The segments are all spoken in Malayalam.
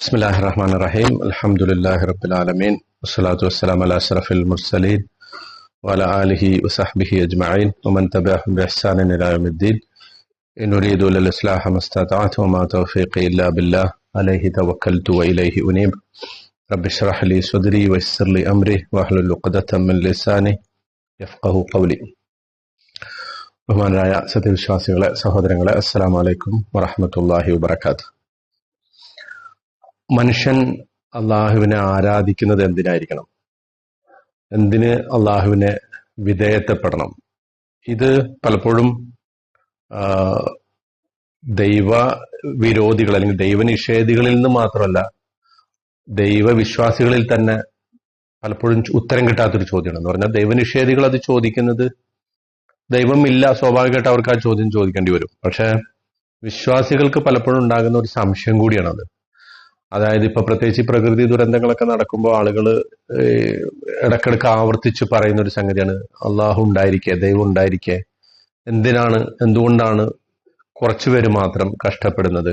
بسم الله الرحمن الرحيم الحمد لله رب العالمين والصلاة والسلام على أشرف المرسلين وعلى آله وصحبه أجمعين ومن تبعهم بإحسان إلى يوم الدين إن أريد إلا الإصلاح ما استطعت وما توفيقي إلا بالله عليه توكلت وإليه أنيب رب اشرح لي صدري ويسر لي أمري واحلل عقدة من لساني يفقه قولي ബഹുമാനരായ സത്യവിശ്വാസികളെ സഹോദരങ്ങളെ അസ്സലാമു അലൈക്കും വറഹ്മത്തുള്ളാഹി വബറകാത്ത് മനുഷ്യൻ അള്ളാഹുവിനെ ആരാധിക്കുന്നത് എന്തിനായിരിക്കണം? എന്തിന് അള്ളാഹുവിനെ വിധേയത്വപ്പെടണം ഇത് പലപ്പോഴും ദൈവ വിരോധികൾ അല്ലെങ്കിൽ ദൈവനിഷേധികളിൽ നിന്ന് മാത്രമല്ല ദൈവവിശ്വാസികളിൽ തന്നെ പലപ്പോഴും ഉത്തരം കിട്ടാത്തൊരു ചോദ്യമാണ്. എന്ന് പറഞ്ഞാൽ ദൈവനിഷേധികൾ അത് ചോദിക്കുന്നത് ദൈവമില്ല സ്വാഭാവികമായിട്ട് അവർക്ക് ആ ചോദ്യം ചോദിക്കേണ്ടി വരും. പക്ഷെ വിശ്വാസികൾക്ക് പലപ്പോഴും ഉണ്ടാകുന്ന ഒരു സംശയം കൂടിയാണത്. അതായത് ഇപ്പൊ പ്രത്യേകിച്ച് പ്രകൃതി ദുരന്തങ്ങളൊക്കെ നടക്കുമ്പോൾ ആളുകൾ ഇടക്കിടക്ക് ആവർത്തിച്ച് പറയുന്ന ഒരു സംഗതിയാണ്. അള്ളാഹു ഉണ്ടായിരിക്കെ ദൈവം ഉണ്ടായിരിക്കെ. എന്തിനാണ് എന്തുകൊണ്ടാണ് കുറച്ചുപേര് മാത്രം കഷ്ടപ്പെടുന്നത്?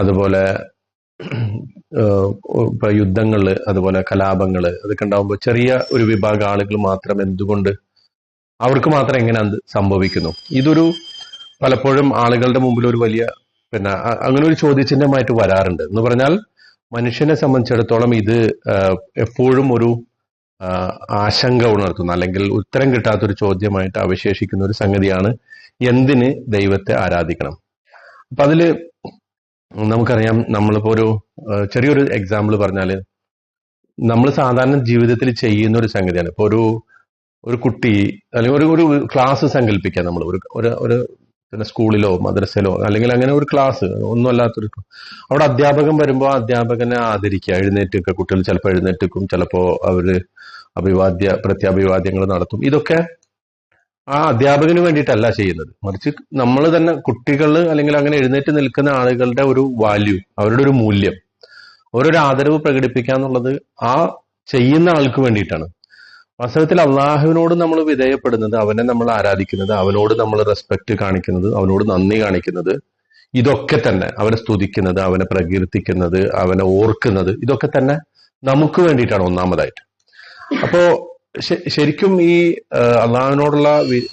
അതുപോലെ ഇപ്പൊ യുദ്ധങ്ങൾ അതുപോലെ കലാപങ്ങൾ അതൊക്കെ ഉണ്ടാകുമ്പോൾ ചെറിയ ഒരു വിഭാഗം ആളുകൾ മാത്രം എന്തുകൊണ്ട് അവർക്ക് മാത്രം എങ്ങനെ സംഭവിക്കുന്നു? ഇതൊരു പലപ്പോഴും ആളുകളുടെ മുമ്പിൽ ഒരു വലിയ പിന്നെ അങ്ങനെ ഒരു ചോദ്യചിഹ്നമായിട്ട് വരാറുണ്ട്. എന്ന് പറഞ്ഞാൽ മനുഷ്യനെ സംബന്ധിച്ചിടത്തോളം ഇത് എപ്പോഴും ഒരു ആശങ്ക ഉണർത്തുന്ന അല്ലെങ്കിൽ ഉത്തരം കിട്ടാത്തൊരു ചോദ്യമായിട്ട് അവശേഷിക്കുന്ന ഒരു സംഗതിയാണ് എന്തിന് ദൈവത്തെ ആരാധിക്കണം? അപ്പൊ അതിൽ നമുക്കറിയാം നമ്മളിപ്പോ ഒരു ചെറിയൊരു എക്സാമ്പിൾ പറഞ്ഞാൽ നമ്മൾ സാധാരണ ജീവിതത്തിൽ ചെയ്യുന്ന ഒരു സംഗതിയാണ്. ഇപ്പൊ ഒരു ഒരു കുട്ടി അല്ലെങ്കിൽ ഒരു ഒരു ക്ലാസ് സങ്കല്പിക്കാം നമ്മൾ ഒരു ഒരു പിന്നെ സ്കൂളിലോ മദ്രസയിലോ അല്ലെങ്കിൽ അങ്ങനെ ഒരു ക്ലാസ് ഒന്നും അല്ലാത്തൊരു അവിടെ അധ്യാപകൻ വരുമ്പോൾ അധ്യാപകനെ ആദരിക്കുക. എഴുന്നേറ്റൊക്കെ കുട്ടികൾ ചിലപ്പോൾ എഴുന്നേറ്റുക്കും ചിലപ്പോൾ അവർ അഭിവാദ്യ പ്രത്യാഭിവാദ്യങ്ങൾ നടത്തും. ഇതൊക്കെ ആ അധ്യാപകന് വേണ്ടിയിട്ടല്ല ചെയ്യുന്നത്. മറിച്ച് നമ്മൾ തന്നെ കുട്ടികൾ അല്ലെങ്കിൽ അങ്ങനെ എഴുന്നേറ്റ് നിൽക്കുന്ന ആളുകളുടെ ഒരു വാല്യൂ അവരുടെ ഒരു മൂല്യം അവരൊരു ആദരവ് പ്രകടിപ്പിക്കുക എന്നുള്ളത് ആ ചെയ്യുന്ന ആൾക്ക് വേണ്ടിയിട്ടാണ്. വാസ്തവത്തിൽ അള്ളാഹുവിനോട് നമ്മൾ വിധേയപ്പെടുന്നത് അവനെ നമ്മൾ ആരാധിക്കുന്നത് അവനോട് നമ്മൾ റെസ്പെക്ട് കാണിക്കുന്നത് അവനോട് നന്ദി കാണിക്കുന്നത് ഇതൊക്കെ തന്നെ അവനെ സ്തുതിക്കുന്നത് അവനെ പ്രകീർത്തിക്കുന്നത് അവനെ ഓർക്കുന്നത് ഇതൊക്കെ തന്നെ നമുക്ക് വേണ്ടിയിട്ടാണ് ഒന്നാമതായിട്ട്. അപ്പോ ശരിക്കും ഈ അള്ളാഹുവിനോടുള്ള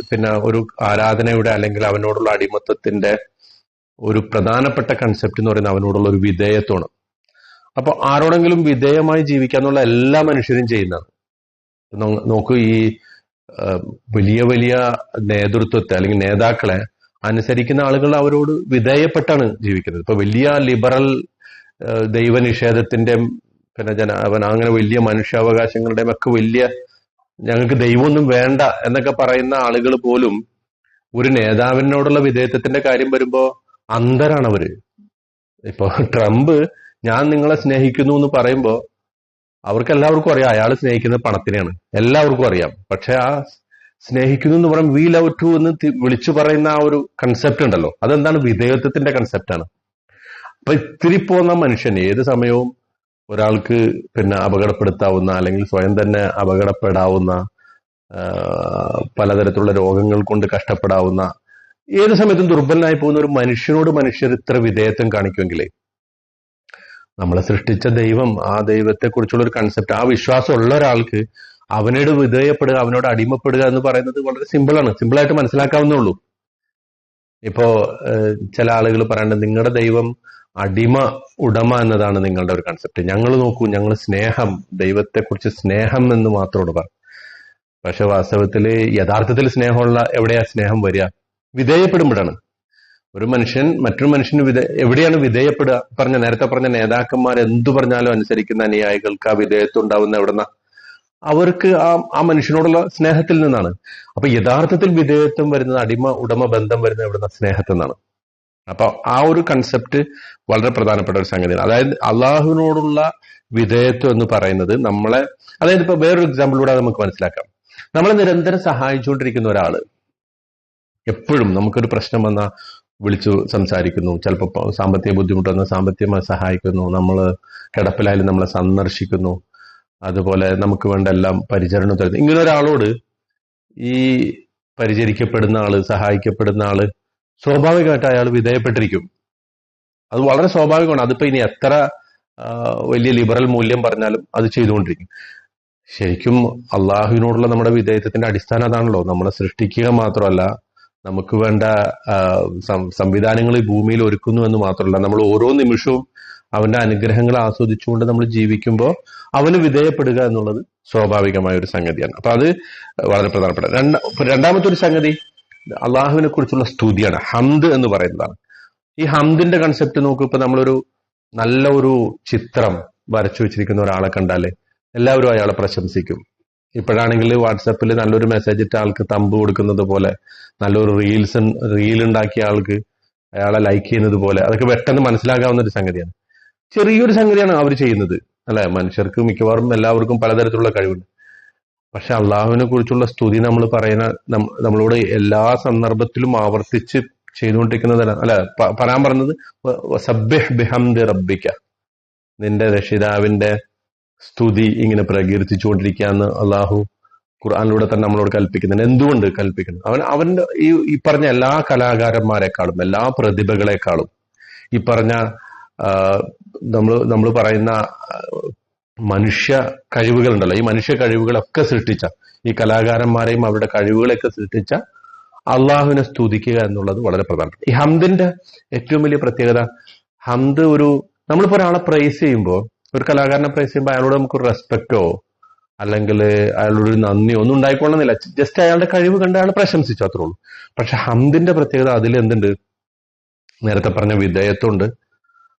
പിന്നെ ഒരു ആരാധനയുടെ അല്ലെങ്കിൽ അവനോടുള്ള അടിമത്തത്തിന്റെ ഒരു പ്രധാനപ്പെട്ട കൺസെപ്റ്റ് എന്ന് പറയുന്നത് അവനോടുള്ള ഒരു വിധേയത്വമാണ്. അപ്പൊ ആരോടെങ്കിലും വിധേയമായി ജീവിക്കാന്നുള്ള എല്ലാ മനുഷ്യരും ചെയ്യുന്നതാണ്. നോക്കൂ ഈ വലിയ വലിയ നേതൃത്വത്തെ അല്ലെങ്കിൽ നേതാക്കളെ അനുസരിക്കുന്ന ആളുകൾ അവരോട് വിധേയപ്പെട്ടാണ് ജീവിക്കുന്നത്. ഇപ്പൊ വലിയ ലിബറൽ ദൈവ ദൈവനിഷേധത്തിന്റെ പിന്നെ ജന അങ്ങനെ വലിയ മനുഷ്യാവകാശങ്ങളുടെയും ഒക്കെ വലിയ ഞങ്ങൾക്ക് ദൈവമൊന്നും വേണ്ട എന്നൊക്കെ പറയുന്ന ആളുകൾ പോലും ഒരു നേതാവിനോടുള്ള വിധേയത്വത്തിന്റെ കാര്യം വരുമ്പോ അന്ധരാണ് അവർ. ഇപ്പൊ ട്രംപ് ഞാൻ നിങ്ങളെ സ്നേഹിക്കുന്നു എന്ന് പറയുമ്പോ അവർക്ക് എല്ലാവർക്കും അറിയാം അയാൾ സ്നേഹിക്കുന്നത് പണത്തിനെയാണ്. എല്ലാവർക്കും അറിയാം. പക്ഷെ ആ സ്നേഹിക്കുന്നു എന്ന് പറയുമ്പോൾ വി ലവ് ടു എന്ന് വിളിച്ചു പറയുന്ന ആ ഒരു കൺസെപ്റ്റ് ഉണ്ടല്ലോ. അതെന്താണ്? വിധേയത്വത്തിന്റെ കൺസെപ്റ്റാണ് അപ്പൊ ഇത്തിരി പോകുന്ന മനുഷ്യൻ ഏത് സമയവും ഒരാൾക്ക് പിന്നെ അപകടപ്പെടുത്താവുന്ന അല്ലെങ്കിൽ സ്വയം തന്നെ അപകടപ്പെടാവുന്ന പലതരത്തിലുള്ള രോഗങ്ങൾ കൊണ്ട് കഷ്ടപ്പെടാവുന്ന ഏത് സമയത്തും ദുർബലനായി പോകുന്ന ഒരു മനുഷ്യനോട് മനുഷ്യർ ഇത്ര വിധേയത്വം കാണിക്കുമെങ്കിലേ നമ്മളെ സൃഷ്ടിച്ച ദൈവം ആ ദൈവത്തെ കുറിച്ചുള്ള ഒരു കൺസെപ്റ്റ് ആ വിശ്വാസം ഉള്ള ഒരാൾക്ക് അവനോട് വിധേയപ്പെടുക അവനോട് അടിമപ്പെടുക എന്ന് പറയുന്നത് വളരെ സിമ്പിളാണ് സിമ്പിളായിട്ട് മനസ്സിലാക്കാവുന്നേ ഉള്ളൂ. ഇപ്പോ ചില ആളുകൾ പറയേണ്ടത് നിങ്ങളുടെ ദൈവം അടിമ ഉടമ എന്നതാണ് നിങ്ങളുടെ ഒരു കൺസെപ്റ്റ് ഞങ്ങൾ നോക്കൂ ഞങ്ങൾ സ്നേഹം ദൈവത്തെക്കുറിച്ച് സ്നേഹം എന്ന് മാത്രമോട് പറ പക്ഷെ വാസ്തവത്തിൽ യഥാർത്ഥത്തിൽ സ്നേഹമുള്ള എവിടെയാ സ്നേഹം വരിക? വിധേയപ്പെടുമ്പോഴാണ്. ഒരു മനുഷ്യൻ മറ്റൊരു മനുഷ്യന് വിധേ എവിടെയാണ് വിധേയപ്പെടുക? പറഞ്ഞ നേരത്തെ പറഞ്ഞ നേതാക്കന്മാർ എന്തു പറഞ്ഞാലും അനുസരിക്കുന്ന അനുയായികൾക്ക് ആ വിധേയത്വം ഉണ്ടാവുന്ന എവിടെന്ന? അവർക്ക് ആ ആ മനുഷ്യനോടുള്ള സ്നേഹത്തിൽ നിന്നാണ്. അപ്പൊ യഥാർത്ഥത്തിൽ വിധേയത്വം വരുന്നത് അടിമ ഉടമ ബന്ധം വരുന്ന എവിടുന്ന സ്നേഹത്തിൽ നിന്നാണ്. അപ്പൊ ആ ഒരു കൺസെപ്റ്റ് വളരെ പ്രധാനപ്പെട്ട ഒരു സംഗതിയാണ്. അതായത് അള്ളാഹുവിനോടുള്ള വിധേയത്വം എന്ന് പറയുന്നത് നമ്മളെ അതായത് ഇപ്പൊ വേറൊരു എക്സാമ്പിളിലൂടെ നമുക്ക് മനസ്സിലാക്കാം. നമ്മളെ നിരന്തരം സഹായിച്ചുകൊണ്ടിരിക്കുന്ന ഒരാൾ എപ്പോഴും നമുക്കൊരു പ്രശ്നം വന്നാൽ വിളിച്ചു സംസാരിക്കുന്നു. ചിലപ്പോൾ സാമ്പത്തിക ബുദ്ധിമുട്ട് വന്നാൽ സാമ്പത്തികമായി സഹായിക്കുന്നു. നമ്മൾ കിടപ്പിലായാലും നമ്മളെ സന്ദർശിക്കുന്നു. അതുപോലെ നമുക്ക് വേണ്ട എല്ലാം പരിചരണം തരുന്നു. ഇങ്ങനെ ഒരാളോട് ഈ പരിചരിക്കപ്പെടുന്ന ആൾ സഹായിക്കപ്പെടുന്ന ആൾ സ്വാഭാവികമായിട്ട് അയാൾ വിധേയപ്പെട്ടിരിക്കും. അത് വളരെ സ്വാഭാവികമാണ്. അതിപ്പോ ഇനി എത്ര വലിയ ലിബറൽ മൂല്യം പറഞ്ഞാലും അത് ചെയ്തുകൊണ്ടിരിക്കും. ശരിക്കും അള്ളാഹുവിനോടുള്ള നമ്മുടെ വിധേയത്വത്തിന്റെ അടിസ്ഥാനം അതാണല്ലോ. നമ്മളെ സൃഷ്ടിക്കുക മാത്രമല്ല നമുക്ക് വേണ്ട സംവിധാനങ്ങൾ ഈ ഭൂമിയിൽ ഒരുക്കുന്നു എന്ന് മാത്രമല്ല നമ്മൾ ഓരോ നിമിഷവും അവന്റെ അനുഗ്രഹങ്ങൾ ആസ്വദിച്ചുകൊണ്ട് നമ്മൾ ജീവിക്കുമ്പോൾ അവന് വിധേയപ്പെടുക എന്നുള്ളത് സ്വാഭാവികമായ ഒരു സംഗതിയാണ്. അപ്പൊ അത് വളരെ പ്രധാനപ്പെട്ട. രണ്ട രണ്ടാമത്തെ ഒരു സംഗതി അള്ളാഹുവിനെ കുറിച്ചുള്ള സ്തുതിയാണ് ഹംദ് എന്ന് പറയുന്നതാണ്. ഈ ഹംദിന്റെ കൺസെപ്റ്റ് നോക്കൂ ഇപ്പൊ നമ്മളൊരു നല്ല ഒരു ചിത്രം വരച്ചു വെച്ചിരിക്കുന്ന ഒരാളെ കണ്ടാൽ എല്ലാവരും അയാളെ പ്രശംസിക്കും. ഇപ്പോഴാണെങ്കിൽ വാട്സപ്പിൽ നല്ലൊരു മെസ്സേജ് ഇട്ട ആൾക്ക് തമ്പ് കൊടുക്കുന്നത് പോലെ നല്ലൊരു റീൽസ് റീൽ ഉണ്ടാക്കിയ ആൾക്ക് അയാളെ ലൈക്ക് ചെയ്യുന്നത് പോലെ അതൊക്കെ പെട്ടെന്ന് മനസ്സിലാക്കാവുന്ന ഒരു സംഗതിയാണ്. ചെറിയൊരു സംഗതിയാണ് അവർ ചെയ്യുന്നത് അല്ലെ? മനുഷ്യർക്ക് മിക്കവാറും എല്ലാവർക്കും പലതരത്തിലുള്ള കഴിവുണ്ട്. പക്ഷെ അള്ളാഹുവിനെ കുറിച്ചുള്ള സ്തുതി നമ്മൾ പറയുന്ന നമ്മളോട് എല്ലാ സന്ദർഭത്തിലും ആവർത്തിച്ച് ചെയ്തുകൊണ്ടിരിക്കുന്നതല്ല അല്ല പറയാൻ പറഞ്ഞത് സബ്ബിഹ് ബിഹംദി റബ്ബിക്ക നിന്റെ രക്ഷിതാവിന്റെ സ്തുതി ഇങ്ങനെ പ്രകീർത്തിച്ചുകൊണ്ടിരിക്കുകയെന്ന് അള്ളാഹു ഖുർആാനിലൂടെ തന്നെ നമ്മളോട് കൽപ്പിക്കുന്നത് എന്തുകൊണ്ട് കൽപ്പിക്കുന്നു? അവൻ അവന്റെ ഈ ഈ പറഞ്ഞ എല്ലാ കലാകാരന്മാരെക്കാളും എല്ലാ പ്രതിഭകളെക്കാളും ഈ പറഞ്ഞ നമ്മൾ നമ്മൾ പറയുന്ന മനുഷ്യ കഴിവുകളുണ്ടല്ലോ. ഈ മനുഷ്യ കഴിവുകളൊക്കെ സൃഷ്ടിച്ച ഈ കലാകാരന്മാരെയും അവരുടെ കഴിവുകളെയൊക്കെ സൃഷ്ടിച്ച അള്ളാഹുവിനെ സ്തുതിക്കുക എന്നുള്ളത് വളരെ പ്രധാനപ്പെട്ട ഈ ഹംദിന്റെ ഏറ്റവും വലിയ പ്രത്യേകത ഹംദ് ഒരു നമ്മളിപ്പോ ഒരാളെ പ്രൈസ് ചെയ്യുമ്പോൾ ഒരു കലാകാരനെ പ്രൈസ് ചെയ്യുമ്പോൾ അയാളോട് നമുക്ക് റെസ്പെക്റ്റോ അല്ലെങ്കിൽ അയാളോട് നന്ദിയോ ഒന്നും ഉണ്ടായിക്കൊള്ളുന്നില്ല. ജസ്റ്റ് അയാളുടെ കഴിവ് കണ്ട് അയാൾ പ്രശംസിച്ചു അത്രേ ഉള്ളൂ. പക്ഷെ ഹംദിന്റെ പ്രത്യേകത അതിൽ എന്തുണ്ട് നേരത്തെ പറഞ്ഞ വിധേയത്വമുണ്ട്.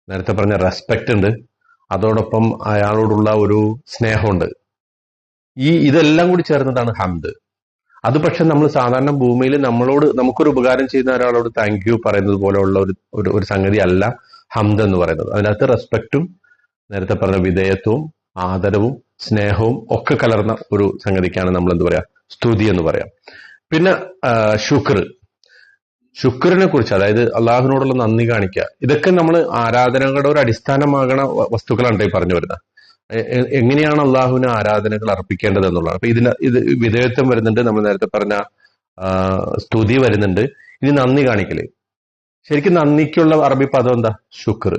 നേരത്തെ പറഞ്ഞ റെസ്പെക്റ്റ് ഉണ്ട്. അതോടൊപ്പം അയാളോടുള്ള ഒരു സ്നേഹമുണ്ട്. ഈ ഇതെല്ലാം കൂടി ചേർന്നതാണ് ഹംദ്. അത് പക്ഷെ നമ്മൾ സാധാരണ ഭൂമിയിൽ നമ്മളോട് നമുക്കൊരു ഉപകാരം ചെയ്യുന്ന ഒരാളോട് താങ്ക് യു പറയുന്നത് പോലെയുള്ള ഒരു ഒരു സംഗതി അല്ല ഹംദ് എന്ന് പറയുന്നത്. അതിനകത്ത് റെസ്പെക്റ്റും നേരത്തെ പറഞ്ഞ വിധേയത്വവും ആദരവും സ്നേഹവും ഒക്കെ കലർന്ന ഒരു സംഗതിക്കാണ് നമ്മൾ എന്ത് പറയാ? സ്തുതി എന്ന് പറയാം. പിന്നെ ശുക്ർ. ശുക്രനെ കുറിച്ച് അതായത് അള്ളാഹുവിനോടുള്ള നന്ദി കാണിക്കുക ഇതൊക്കെ നമ്മൾ ആരാധനകളുടെ ഒരു അടിസ്ഥാനമാകണ വസ്തുക്കളാണ് ഈ പറഞ്ഞു വരുന്നത്. എങ്ങനെയാണ് അള്ളാഹുവിന് ആരാധനകൾ അർപ്പിക്കേണ്ടത് എന്നുള്ളതാണ്. അപ്പൊ ഇതിന് ഇത് വിധേയത്വം വരുന്നുണ്ട് നമ്മൾ നേരത്തെ പറഞ്ഞ സ്തുതി വരുന്നുണ്ട്. ഇനി നന്ദി കാണിക്കൽ. ശരിക്കും നന്ദിക്കുള്ള അറബി പദം എന്താ? ശുക്ർ.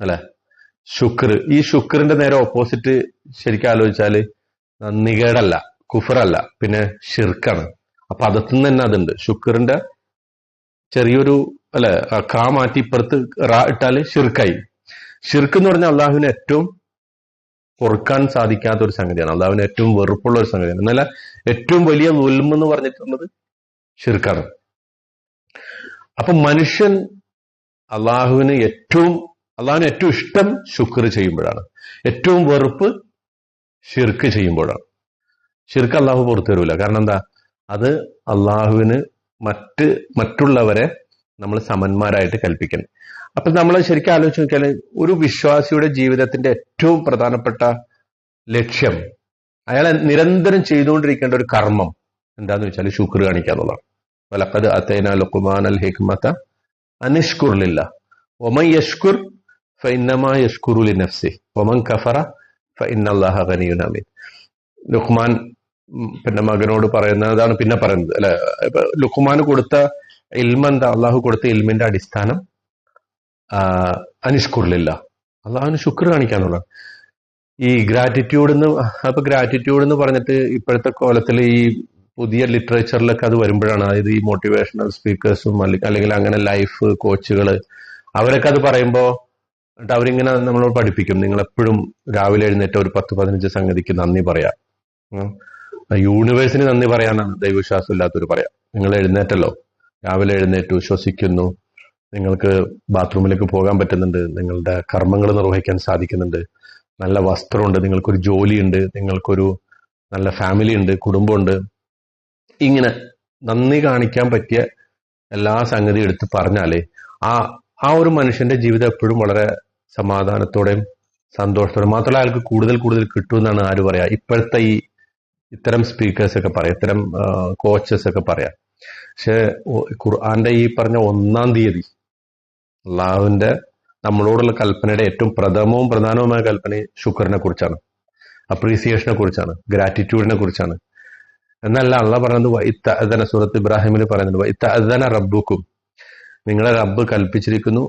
അല്ലെ? ശുക്ർ. ഈ ശുക്രിന്റെ നേരെ ഓപ്പോസിറ്റ് ശരിക്കും ആലോചിച്ചാൽ നന്ദികേടല്ല കുഫറല്ല പിന്നെ ഷിർക്കാണ് അപ്പൊ അതത്തു നിന്ന് തന്നെ അതുണ്ട്. ശുക്രിന്റെ ചെറിയൊരു അല്ലെ കാ മാറ്റി ഇപ്പുറത്ത് റാ ഇട്ടാൽ ഷിർക്കായി ഷിർക്ക് എന്ന് പറഞ്ഞാൽ അള്ളാഹുവിന് ഏറ്റവും പൊറുക്കാൻ സാധിക്കാത്ത ഒരു സംഗതിയാണ്. അള്ളാഹുവിന് ഏറ്റവും വെറുപ്പുള്ള ഒരു സംഗതിയാണ്. എന്നാൽ ഏറ്റവും വലിയ ഉൽമ എന്ന് പറഞ്ഞിട്ടുള്ളത് ഷിർക്കാണ് അപ്പൊ മനുഷ്യൻ അള്ളാഹുവിന് ഏറ്റവും അള്ളാഹുവിന് ഏറ്റവും ഇഷ്ടം ശുക്ർ ചെയ്യുമ്പോഴാണ്. ഏറ്റവും വെറുപ്പ് ഷിർക്ക് ചെയ്യുമ്പോഴാണ്. ഷിർക്ക് അള്ളാഹു പുറത്തു തരൂല. കാരണം എന്താ? അത് അള്ളാഹുവിന് മറ്റ് മറ്റുള്ളവരെ നമ്മൾ സമന്മാരായിട്ട് കൽപ്പിക്കണം. അപ്പൊ നമ്മൾ ശരിക്കും ആലോചിച്ച് നോക്കിയാൽ ഒരു വിശ്വാസിയുടെ ജീവിതത്തിന്റെ ഏറ്റവും പ്രധാനപ്പെട്ട ലക്ഷ്യം അയാൾ നിരന്തരം ചെയ്തുകൊണ്ടിരിക്കേണ്ട ഒരു കർമ്മം എന്താന്ന് വെച്ചാൽ ശുക്ർ കാണിക്കുക എന്നുള്ളതാണ്. വലക്കത് അത്തൈന ലുക്കുമാൻ അൽ ഹിക്മത്ത അനിഷ്കുറിലില്ല ഒമൻ യഷ്കുർ ഫൈനമാ യഷ്കുറുലി നഫ്സി ഒമൻ കഫറ ഫൈനല്ലാഹ ഖനിയുൻ ഹമീദ് ലുഖ്മാൻ പിന്നെ മകനോട് പറയുന്നതാണ് പിന്നെ പറയുന്നത്. അല്ലെ? ഇപ്പൊ ലുഖ്മാന് കൊടുത്ത ഇൽമ എന്താ? അള്ളാഹു കൊടുത്ത ഇൽമിന്റെ അടിസ്ഥാനം അനിഷ്കുറിലില്ല അള്ളാഹുവിന് ശുക്ർ കാണിക്കാന്നുള്ള ഈ ഗ്രാറ്റിറ്റ്യൂഡ് എന്ന് അപ്പൊ ഗ്രാറ്റിറ്റ്യൂഡ് എന്ന് പറഞ്ഞിട്ട് ഇപ്പോഴത്തെ കോലത്തിൽ ഈ പുതിയ ലിറ്ററേച്ചറിലൊക്കെ അത് വരുമ്പോഴാണ്. അതായത് ഈ മോട്ടിവേഷണൽ സ്പീക്കേഴ്സും അല്ലെങ്കിൽ അങ്ങനെ ലൈഫ് കോച്ചുകൾ അവരൊക്കെ അത് പറയുമ്പോൾ എന്നിട്ട് അവരിങ്ങനെ നമ്മളോട് പഠിപ്പിക്കും. നിങ്ങൾ എപ്പോഴും രാവിലെ എഴുന്നേറ്റ് ഒരു പത്ത് പതിനഞ്ച് സംഗതിക്ക് നന്ദി പറയാം. യൂണിവേഴ്സിന് നന്ദി പറയാനാണ് ദൈവവിശ്വാസം ഇല്ലാത്തവർ പറയാം. നിങ്ങൾ എഴുന്നേറ്റല്ലോ. രാവിലെ എഴുന്നേറ്റു ശ്വസിക്കുന്നു. നിങ്ങൾക്ക് ബാത്റൂമിലേക്ക് പോകാൻ പറ്റുന്നുണ്ട്. നിങ്ങളുടെ കർമ്മങ്ങൾ നിർവഹിക്കാൻ സാധിക്കുന്നുണ്ട്. നല്ല വസ്ത്രമുണ്ട്. നിങ്ങൾക്കൊരു ജോലിയുണ്ട്. നിങ്ങൾക്കൊരു നല്ല ഫാമിലി ഉണ്ട് കുടുംബമുണ്ട്. ഇങ്ങനെ നന്ദി കാണിക്കാൻ പറ്റിയ എല്ലാ സംഗതി എടുത്ത് പറഞ്ഞാലേ ആ ആ ഒരു മനുഷ്യന്റെ ജീവിതം എപ്പോഴും വളരെ സമാധാനത്തോടെയും സന്തോഷത്തോടെ മാത്രമല്ല അയാൾക്ക് കൂടുതൽ കൂടുതൽ കിട്ടുമെന്നാണ് ആര് പറയാ? ഇപ്പോഴത്തെ ഈ ഇത്തരം സ്പീക്കേഴ്സ് ഒക്കെ പറയാം ഇത്തരം കോച്ചസ് ഒക്കെ പറയാം. പക്ഷെ ഖുർആാന്റെ ഈ പറഞ്ഞ ഒന്നാം തീയതി അള്ളാഹുവിന്റെ നമ്മളോടുള്ള കൽപ്പനയുടെ ഏറ്റവും പ്രഥമവും പ്രധാനവുമായ കൽപ്പന ശുക്രനെ കുറിച്ചാണ്. അപ്രീസിയേഷനെ കുറിച്ചാണ് ഗ്രാറ്റിറ്റ്യൂഡിനെ കുറിച്ചാണ്. എന്നല്ല അള്ള പറയുന്നത് വൈത്ത അദന സൂറത്ത് ഇബ്രാഹിമിന് പറയുന്നുണ്ട് വൈത്ത അദന റബ്ബുക്കും നിങ്ങളെ റബ്ബ് കൽപ്പിച്ചിരിക്കുന്നു.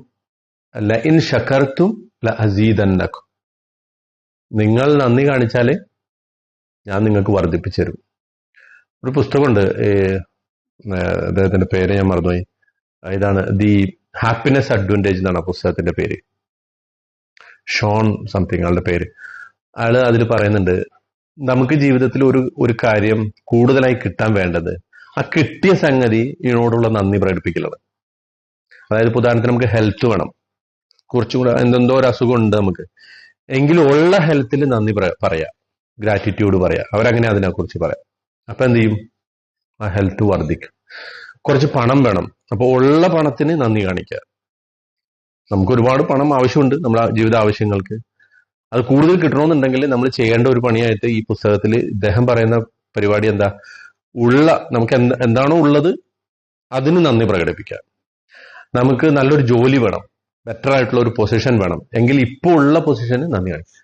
ല ഇൻ ഷക്കർത്തും ല അസീദന്നക്കും. നിങ്ങൾ നന്ദി കാണിച്ചാൽ ഞാൻ നിങ്ങൾക്ക് വർദ്ധിപ്പിച്ചു തരും. ഒരു പുസ്തകമുണ്ട് അദ്ദേഹത്തിന്റെ പേര് ഞാൻ മറന്നുപോയി. ഇതാണ് ദി ഹാപ്പിനെസ് അഡ്വാന്റേജ് എന്നാണ് ആ പുസ്തകത്തിന്റെ പേര്. ഷോൺ സംതിങ് ആളുടെ പേര്. അയാൾ അതിൽ പറയുന്നുണ്ട് നമുക്ക് ജീവിതത്തിൽ ഒരു ഒരു കാര്യം കൂടുതലായി കിട്ടാൻ വേണ്ടത് ആ കിട്ടിയ സംഗതി ഇതിനോടുള്ള നന്ദി പ്രകടിപ്പിക്കലാണ്. അതായത് ഉദാഹരണത്തിന് നമുക്ക് ഹെൽത്ത് വേണം. കുറച്ചും കൂടെ എന്തെന്തോ ഒരു അസുഖം ഉണ്ട് നമുക്ക്. എങ്കിലും ഉള്ള ഹെൽത്തിൽ നന്ദി പറ- പറയാ. ഗ്രാറ്റിറ്റ്യൂഡ് പറയാ. അവരങ്ങനെ അതിനെക്കുറിച്ച് പറയാം. അപ്പൊ എന്ത് ചെയ്യും? ആ ഹെൽത്ത് വർദ്ധിക്കും. കുറച്ച് പണം വേണം. അപ്പൊ ഉള്ള പണത്തിന് നന്ദി കാണിക്കുക. നമുക്ക് ഒരുപാട് പണം ആവശ്യമുണ്ട് നമ്മുടെ ജീവിത ആവശ്യങ്ങൾക്ക്. അത് കൂടുതൽ കിട്ടണമെന്നുണ്ടെങ്കിൽ നമ്മൾ ചെയ്യേണ്ട ഒരു പണിയായിട്ട് ഈ പുസ്തകത്തിൽ ഇദ്ദേഹം പറയുന്ന പരിപാടി എന്താ? ഉള്ള നമുക്ക് എന്താണോ ഉള്ളത് അതിന് നന്ദി പ്രകടിപ്പിക്കുക. നമുക്ക് നല്ലൊരു ജോലി വേണം. ബെറ്റർ ആയിട്ടുള്ള ഒരു പൊസിഷൻ വേണം. എങ്കിൽ ഇപ്പോൾ ഉള്ള പൊസിഷന് നന്ദി കാണിക്കും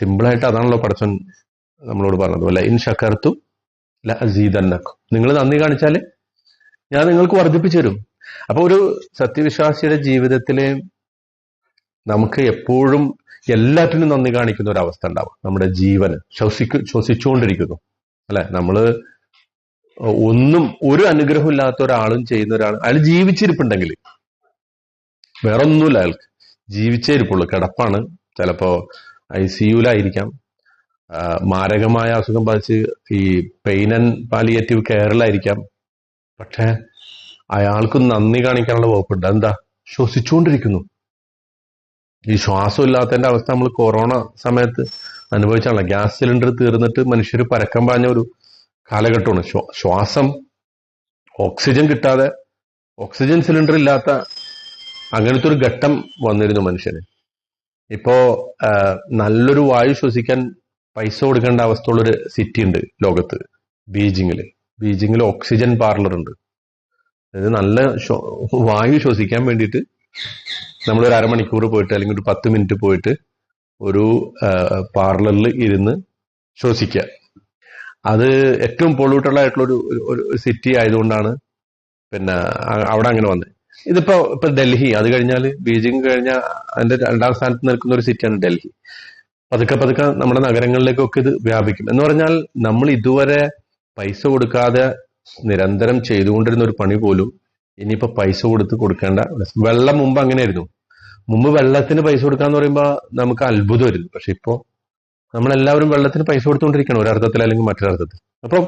സിമ്പിളായിട്ട് അതാണല്ലോ പടച്ചൻ നമ്മളോട് പറഞ്ഞത്. അല്ല ഇൻ ഷക്കർത്തു ല അസീദന്നക്കും. നിങ്ങൾ നന്ദി കാണിച്ചാൽ ഞാൻ നിങ്ങൾക്ക് വർദ്ധിപ്പിച്ചു തരും. അപ്പൊ ഒരു സത്യവിശ്വാസിയുടെ ജീവിതത്തിലെ നമുക്ക് എപ്പോഴും എല്ലാറ്റിനും നന്ദി കാണിക്കുന്ന ഒരു അവസ്ഥ ഉണ്ടാവും. നമ്മുടെ ജീവൻ ശ്വസിക്കു ശ്വസിച്ചുകൊണ്ടിരിക്കുന്നു. അല്ലെ? നമ്മൾ ഒന്നും ഒരു അനുഗ്രഹം ഇല്ലാത്ത ഒരാളും ചെയ്യുന്ന ഒരാൾ അയാൾ ജീവിച്ചിരിപ്പുണ്ടെങ്കിൽ വേറെ ഒന്നുമില്ല അയാൾക്ക്. ജീവിച്ചേ ഇരിപ്പുള്ളൂ. കിടപ്പാണ്. ചിലപ്പോ ഐ സിയുലായിരിക്കാം മാരകമായ അസുഖം ബാധിച്ച് ഈ പെയിൻ ആൻഡ് പാലിയേറ്റീവ് കെയറിലായിരിക്കാം പക്ഷെ അയാൾക്ക് നന്ദി കാണിക്കാനുള്ള വകുപ്പുണ്ട്. എന്താ ശ്വസിച്ചുകൊണ്ടിരിക്കുന്നു. ഈ ശ്വാസം ഇല്ലാത്തതിന്റെ അവസ്ഥ നമ്മൾ കൊറോണ സമയത്ത് അനുഭവിച്ചാണല്ലോ. ഗ്യാസ് സിലിണ്ടർ തീർന്നിട്ട് മനുഷ്യർ പരക്കം പാഞ്ഞ ഒരു കാലഘട്ടമാണ്. ശ്വ- ശ്വാസം ഓക്സിജൻ കിട്ടാതെ ഓക്സിജൻ സിലിണ്ടർ ഇല്ലാത്ത അങ്ങനത്തെ ഒരു ഘട്ടം വന്നിരുന്നു മനുഷ്യന്. ഇപ്പോ നല്ലൊരു വായു ശ്വസിക്കാൻ പൈസ കൊടുക്കേണ്ട അവസ്ഥയുള്ളൊരു സിറ്റി ഉണ്ട് ലോകത്ത് ബീജിങ്ങിൽ ബീജിങ്ങിൽ ഓക്സിജൻ പാർലർ ഉണ്ട് അതായത് നല്ല വായു ശ്വസിക്കാൻ വേണ്ടിയിട്ട് നമ്മൾ ഒരു അരമണിക്കൂർ പോയിട്ട് അല്ലെങ്കിൽ ഒരു പത്ത് മിനിറ്റ് പോയിട്ട് ഒരു പാർലറിൽ ഇരുന്ന് ശ്വസിക്കുക അത് ഏറ്റവും പൊള്യൂട്ടഡ് ആയിട്ടുള്ള ഒരു സിറ്റി ആയതുകൊണ്ടാണ് പിന്നെ അവിടെ അങ്ങനെ വന്നത് ഇതിപ്പോ ഇപ്പൊ ഡൽഹി അത് കഴിഞ്ഞാൽ ബീജിംഗ് കഴിഞ്ഞ അതിന്റെ രണ്ടാം സ്ഥാനത്ത് നിൽക്കുന്ന ഒരു സിറ്റിയാണ് ഡൽഹി. പതുക്കെ പതുക്കെ നമ്മുടെ നഗരങ്ങളിലേക്കൊക്കെ ഇത് വ്യാപിക്കും. എന്ന് പറഞ്ഞാൽ നമ്മൾ ഇതുവരെ പൈസ കൊടുക്കാതെ നിരന്തരം ചെയ്തുകൊണ്ടിരുന്ന ഒരു പണി പോലും ഇനിയിപ്പോ പൈസ കൊടുത്ത് കൊടുക്കേണ്ട വെള്ളം മുമ്പ് അങ്ങനെയായിരുന്നു. മുമ്പ് വെള്ളത്തിന് പൈസ കൊടുക്കാന്ന് പറയുമ്പോൾ നമുക്ക് അത്ഭുതമായിരുന്നു. പക്ഷെ ഇപ്പോ നമ്മളെല്ലാവരും വെള്ളത്തിന് പൈസ കൊടുത്തുകൊണ്ടിരിക്കണം ഒരർത്ഥത്തിൽ അല്ലെങ്കിൽ മറ്റൊരർത്ഥത്തിൽ. അപ്പൊ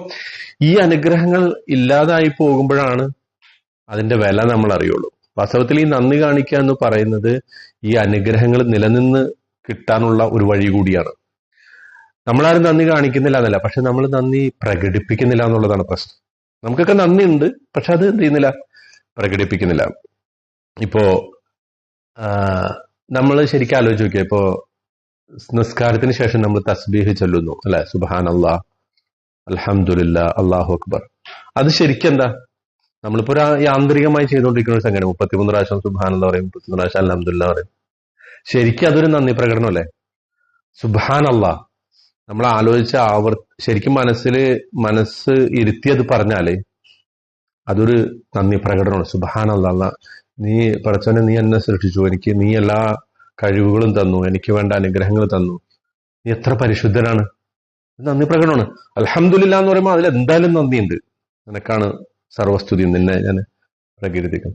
ഈ അനുഗ്രഹങ്ങൾ ഇല്ലാതായി പോകുമ്പോഴാണ് അതിന്റെ വില നമ്മൾ അറിയുള്ളൂ വാസ്തവത്തിൽ ഈ നന്ദി കാണിക്കുക എന്ന് പറയുന്നത് ഈ അനുഗ്രഹങ്ങൾ നിലനിന്ന് കിട്ടാനുള്ള ഒരു വഴി കൂടിയാണ്. നമ്മളാരും നന്ദി കാണിക്കുന്നില്ല എന്നല്ല പക്ഷെ നമ്മൾ നന്ദി പ്രകടിപ്പിക്കുന്നില്ല എന്നുള്ളതാണ് പ്രശ്നം. നമുക്കൊക്കെ നന്ദി ഉണ്ട് പക്ഷെ അത് എന്ത് ചെയ്യുന്നില്ല? പ്രകടിപ്പിക്കുന്നില്ല. ഇപ്പോ നമ്മൾ ശരിക്കും ആലോചിച്ച് നോക്കിയ ഇപ്പോ നിസ്കാരത്തിന് ശേഷം നമ്മൾ തസ്ബീഹ് ചൊല്ലുന്നു അല്ലെ? സുബാൻ അള്ളാഹ് അലഹമുല്ല അള്ളാഹു അക്ബർ. അത് ശരിക്കും എന്താ നമ്മളിപ്പോ ഒരു യാന്ത്രികമായി ചെയ്തുകൊണ്ടിരിക്കുന്ന ഒരു സംഗതി മുപ്പത്തിമൂന്ന് പ്രാവശ്യം സുബാൻ എന്ന് പറയും മുപ്പത്തിമൂന്ന് പ്രാവശ്യം അലഹമുല്ല പറയും. ശരിക്കും അതൊരു നന്ദി പ്രകടനമല്ലേ സുബാൻ അള്ളാഹ് നമ്മൾ ആലോചിച്ച ആവർ ശരിക്കും മനസ്സിൽ മനസ്സ് ഇരുത്തിയത് പറഞ്ഞാൽ അതൊരു നന്ദി പ്രകടനമാണ്. സുബാൻ നീ പടച്ചവനെ നീ എന്നെ സൃഷ്ടിച്ചു. എനിക്ക് നീ എല്ലാ കഴിവുകളും തന്നു. എനിക്ക് വേണ്ട അനുഗ്രഹങ്ങൾ തന്നു. നീ എത്ര പരിശുദ്ധനാണ്? നന്ദി പ്രകടനമാണ്. അലഹമുല്ല എന്ന് പറയുമ്പോൾ അതിൽ എന്തായാലും നന്ദിയുണ്ട്. നിനക്കാണ് സർവസ്തുതി നിന്നെ ഞാൻ പ്രകീർത്തിക്കും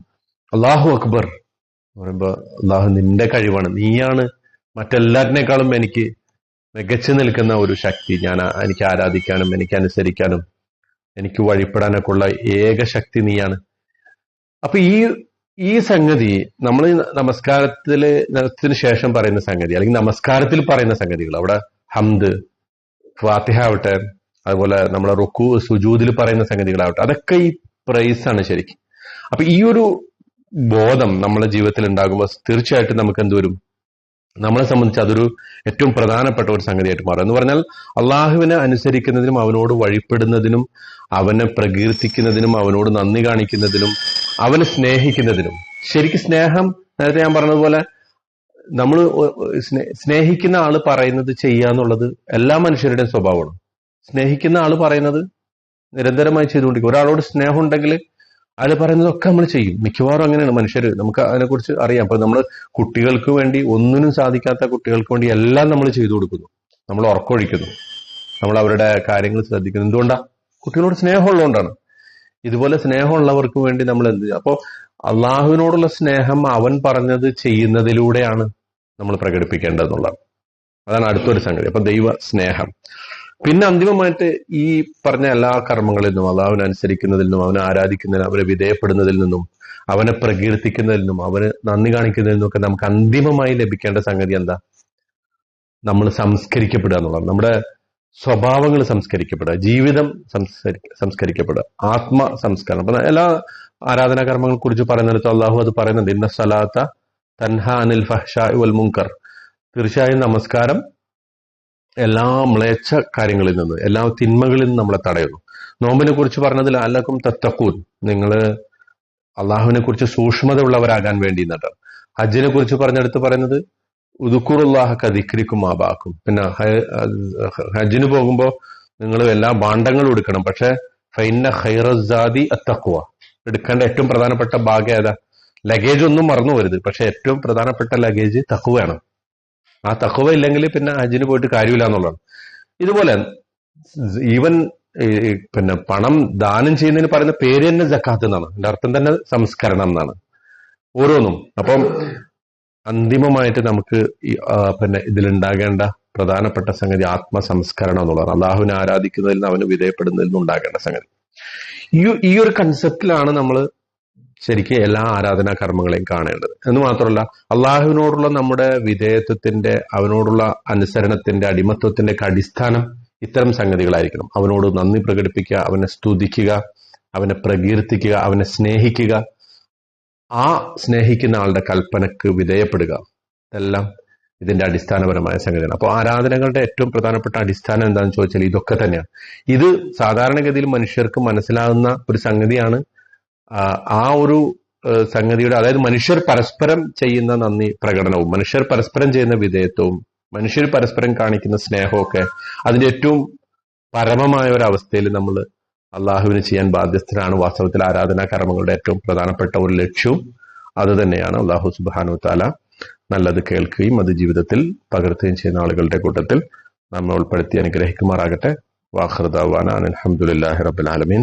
അള്ളാഹു അക്ബർ എന്ന് പറയുമ്പോ അള്ളാഹു നിന്റെ കഴിവാണ്. നീയാണ് മറ്റെല്ലാറ്റിനേക്കാളും എനിക്ക് മികച്ചു നിൽക്കുന്ന ഒരു ശക്തി. ഞാൻ എനിക്ക് ആരാധിക്കാനും എനിക്ക് അനുസരിക്കാനും എനിക്ക് വഴിപ്പെടാനൊക്കെ ഉള്ള ഏക ശക്തി നീയാണ്. അപ്പൊ ഈ ഈ സംഗതി നമ്മൾ നമസ്കാരത്തിൽ ശേഷം പറയുന്ന സംഗതി അല്ലെങ്കിൽ നമസ്കാരത്തിൽ പറയുന്ന സംഗതികൾ അവിടെ ഹംദ് ഫാത്തിഹ ആവട്ടെ അതുപോലെ നമ്മളെ റുക്കു സുജൂദിൽ പറയുന്ന സംഗതികളാവട്ടെ അതൊക്കെ ഈ പ്രൈസ് ആണ് ശരിക്കും. അപ്പൊ ഈ ഒരു ബോധം നമ്മുടെ ജീവിതത്തിൽ ഉണ്ടാകുമ്പോൾ തീർച്ചയായിട്ടും നമുക്ക് എന്ത് വരും? നമ്മളെ സംബന്ധിച്ച് അതൊരു ഏറ്റവും പ്രധാനപ്പെട്ട ഒരു സംഗതിയായിട്ട് മാറും. എന്ന് പറഞ്ഞാൽ അള്ളാഹുവിനെ അനുസരിക്കുന്നതിനും അവനോട് വഴിപ്പെടുന്നതിനും അവനെ പ്രകീർത്തിക്കുന്നതിനും അവനോട് നന്ദി കാണിക്കുന്നതിനും അവനെ സ്നേഹിക്കുന്നതിനും. ശരിക്കും സ്നേഹം നേരത്തെ ഞാൻ പറഞ്ഞതുപോലെ നമ്മൾ സ്നേഹിക്കുന്ന ആൾ പറയുന്നത് ചെയ്യാന്നുള്ളത് എല്ലാ മനുഷ്യരുടെയും സ്വഭാവമാണ്. സ്നേഹിക്കുന്ന ആൾ പറയുന്നത് നിരന്തരമായി ചെയ്തുകൊണ്ടിരിക്കും. ഒരാളോട് സ്നേഹം ഉണ്ടെങ്കിൽ അയാൾ പറയുന്നതൊക്കെ നമ്മൾ ചെയ്യും. മിക്കവാറും അങ്ങനെയാണ് മനുഷ്യർ. നമുക്ക് അതിനെക്കുറിച്ച് അറിയാം. അപ്പൊ നമ്മൾ കുട്ടികൾക്ക് വേണ്ടി ഒന്നിനും സാധിക്കാത്ത കുട്ടികൾക്ക് വേണ്ടി എല്ലാം നമ്മൾ ചെയ്തു കൊടുക്കുന്നു. നമ്മൾ ഉറക്കൊഴിക്കുന്നു. നമ്മൾ അവരുടെ കാര്യങ്ങൾ ശ്രദ്ധിക്കുന്നു. എന്തുകൊണ്ടാ? കുട്ടികളോട് സ്നേഹമുള്ളതുകൊണ്ടാണ്. ഇതുപോലെ സ്നേഹമുള്ളവർക്ക് വേണ്ടി നമ്മൾ എന്ത് ചെയ്യും? അപ്പോൾ അള്ളാഹുവിനോടുള്ള സ്നേഹം അവൻ പറഞ്ഞത് ചെയ്യുന്നതിലൂടെയാണ് നമ്മൾ പ്രകടിപ്പിക്കേണ്ടതെന്നുള്ളതാണ്. അതാണ് അടുത്തൊരു സംഗതി. അപ്പൊ ദൈവ സ്നേഹം പിന്നെ അന്തിമമായിട്ട് ഈ പറഞ്ഞ എല്ലാ കർമ്മങ്ങളിൽ നിന്നും അള്ളാഹുവിനെ അനുസരിക്കുന്നതിൽ നിന്നും അവനെ ആരാധിക്കുന്നതിനും അവനെ വിധേയപ്പെടുന്നതിൽ നിന്നും അവനെ പ്രകീർത്തിക്കുന്നതിൽ നിന്നും അവന് നന്ദി കാണിക്കുന്നതിൽ നിന്നൊക്കെ നമുക്ക് അന്തിമമായി ലഭിക്കേണ്ട സംഗതി എന്താ? നമ്മൾ സംസ്കരിക്കപ്പെടുക എന്നുള്ളതാണ്. നമ്മുടെ സ്വഭാവങ്ങൾ സംസ്കരിക്കപ്പെടുക ജീവിതം സംസ്കരി സംസ്കരിക്കപ്പെടുക ആത്മ സംസ്കരണം. അപ്പൊ എല്ലാ ആരാധനാ കർമ്മങ്ങളെ കുറിച്ച് പറയുന്നിടത്ത് അള്ളാഹു അത് പറയുന്നുണ്ട്. ഇന്ന സലാത്ത തൻഹ അനിൽ ഫഹ്ഷാ വൽ മുങ്കർ തീർച്ചയായും നമസ്കാരം. എല്ലാ മ്ലേച്ഛ കാര്യങ്ങളിൽ നിന്ന് എല്ലാ തിന്മകളിൽ നിന്ന് നമ്മളെ തടയുന്നു. നോമ്പിനെ കുറിച്ച് പറഞ്ഞതിൽ അല്ലക്കും തത്തക്കൂൻ നിങ്ങൾ അള്ളാഹുവിനെ കുറിച്ച് സൂക്ഷ്മത ഉള്ളവരാകാൻ വേണ്ടി എന്നിട്ടാണ് ഹജ്ജിനെ കുറിച്ച് പറഞ്ഞെടുത്ത് പറയുന്നത് ഉദുക്കുറുല്ലാഹ കതിക്രിക്കും ആബാക്കും. പിന്നെ ഹജ്ജിന് പോകുമ്പോൾ നിങ്ങൾ എല്ലാ ഭാണ്ഡങ്ങളും എടുക്കണം. പക്ഷെ ഫൈന ഹൈറസാദി അത്തക്കുവ എടുക്കേണ്ട ഏറ്റവും പ്രധാനപ്പെട്ട ഭാഗം ഏതാ? ലഗേജ് ഒന്നും മറന്നു വരുത് പക്ഷെ ഏറ്റവും പ്രധാനപ്പെട്ട ലഗേജ് തക്കുവയാണ് ആ തക്കുവ ഇല്ലെങ്കിൽ പിന്നെ ഹജ്ജിന് പോയിട്ട് കാര്യമില്ല എന്നുള്ളതാണ്. ഇതുപോലെ ഈവൻ പിന്നെ പണം ദാനം ചെയ്യുന്നതിന് പറയുന്ന പേര് തന്നെ ജക്കാത്ത് എന്നാണ്. എന്റെ അർത്ഥം തന്നെ സംസ്കരണം എന്നാണ്. ഓരോന്നും. അപ്പം അന്തിമമായിട്ട് നമുക്ക് പിന്നെ ഇതിലുണ്ടാകേണ്ട പ്രധാനപ്പെട്ട സംഗതി ആത്മസംസ്കരണം എന്നുള്ളതാണ്. അള്ളാഹുവിനെ ആരാധിക്കുന്നതിൽ നിന്ന് അവന് വിധേയപ്പെടുന്നതിൽ നിന്ന് ഉണ്ടാകേണ്ട സംഗതി. ഈ ഈ ഒരു കൺസെപ്റ്റിലാണ് നമ്മൾ ശരിക്കും എല്ലാ ആരാധനാ കർമ്മങ്ങളെയും കാണേണ്ടത്. എന്ന് മാത്രമല്ല അള്ളാഹുവിനോടുള്ള നമ്മുടെ വിധേയത്വത്തിന്റെ അവനോടുള്ള അനുസരണത്തിന്റെ അടിമത്വത്തിന്റെ ഒക്കെ അടിസ്ഥാനം ഇത്തരം സംഗതികളായിരിക്കണം. അവനോട് നന്ദി പ്രകടിപ്പിക്കുക അവനെ സ്തുതിക്കുക അവനെ പ്രകീർത്തിക്കുക അവനെ സ്നേഹിക്കുക. ആ സ്നേഹിക്കുന്ന ആളുടെ കൽപ്പനക്ക് വിധേയപ്പെടുക. ഇതെല്ലാം ഇതിന്റെ അടിസ്ഥാനപരമായ സംഗതിയാണ്. അപ്പോൾ ആരാധനകളുടെ ഏറ്റവും പ്രധാനപ്പെട്ട അടിസ്ഥാനം എന്താണെന്ന് ചോദിച്ചാൽ ഇതൊക്കെ തന്നെയാണ്. ഇത് സാധാരണഗതിയിൽ മനുഷ്യർക്ക് മനസ്സിലാകുന്ന ഒരു സംഗതിയാണ്. ആ, ഒരു സംഗതിയുടെ അതായത് മനുഷ്യർ പരസ്പരം ചെയ്യുന്ന നന്ദി പ്രകടനവും മനുഷ്യർ പരസ്പരം ചെയ്യുന്ന വിധേയത്വവും മനുഷ്യർ പരസ്പരം കാണിക്കുന്ന സ്നേഹമൊക്കെ അതിന്റെ ഏറ്റവും പരമമായ ഒരു അവസ്ഥയിൽ നമ്മൾ അള്ളാഹുവിന് ചെയ്യാൻ ബാധ്യസ്ഥരാണ്. വാസ്തവത്തിൽ ആരാധനാ കർമ്മങ്ങളുടെ ഏറ്റവും പ്രധാനപ്പെട്ട ഒരു ലക്ഷ്യവും അത് തന്നെയാണ്. അള്ളാഹു സുബാനു താല നല്ലത് കേൾക്കുകയും അത് ജീവിതത്തിൽ പകർത്തുകയും ചെയ്യുന്ന ആളുകളുടെ കൂട്ടത്തിൽ നമ്മെ ഉൾപ്പെടുത്തി അനുഗ്രഹിക്കുമാറാകട്ടെ. വാഹൃദാൻ അലഹമുല്ലാഹി റബുലാലമീൻ